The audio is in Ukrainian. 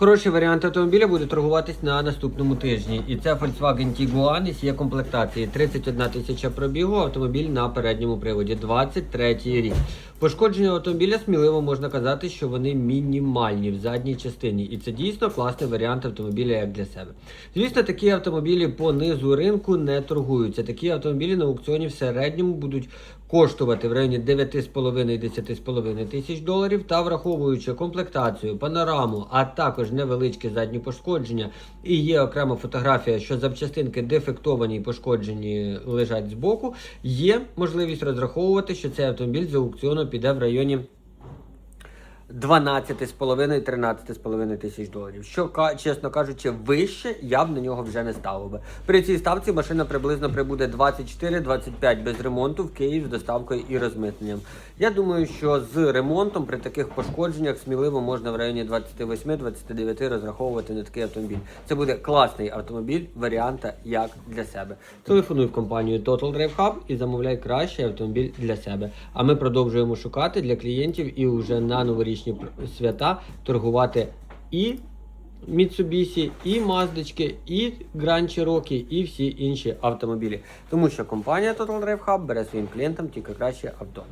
Хороший варіант автомобіля буде торгуватись на наступному тижні. І це Volkswagen Tiguan із є комплектації 31 тисяча пробігу, автомобіль на передньому приводі, 23 рік. Пошкодження автомобіля сміливо можна казати, що вони мінімальні в задній частині. І це дійсно класний варіант автомобіля як для себе. Звісно, такі автомобілі по низу ринку не торгуються. Такі автомобілі на аукціоні в середньому будуть коштувати в районі 9,5-10,5 тисяч доларів та враховуючи комплектацію, панораму, а також невеличкі задні пошкодження. І є окрема фотографія, що запчастинки дефектовані і пошкоджені лежать збоку. Є можливість розраховувати, що цей автомобіль з аукціону піде в районі 12,5-13,5 тисяч доларів. Що, чесно кажучи, вище я б на нього вже не ставив би. При цій ставці машина приблизно прибуде 24-25 без ремонту в Київ з доставкою і розмитненням. Я думаю, що з ремонтом при таких пошкодженнях сміливо можна в районі 28-29 розраховувати на такий автомобіль. Це буде класний автомобіль, варіанта як для себе. Телефонуй в компанію Total Drive Hub і замовляй кращий автомобіль для себе. А ми продовжуємо шукати для клієнтів і вже на новорічні пр- свята торгувати і Mitsubishi, і Маздочки, і Grand Cherokee, і всі інші автомобілі. Тому що компанія Total Drive Hub бере своїм клієнтам тільки краще авто.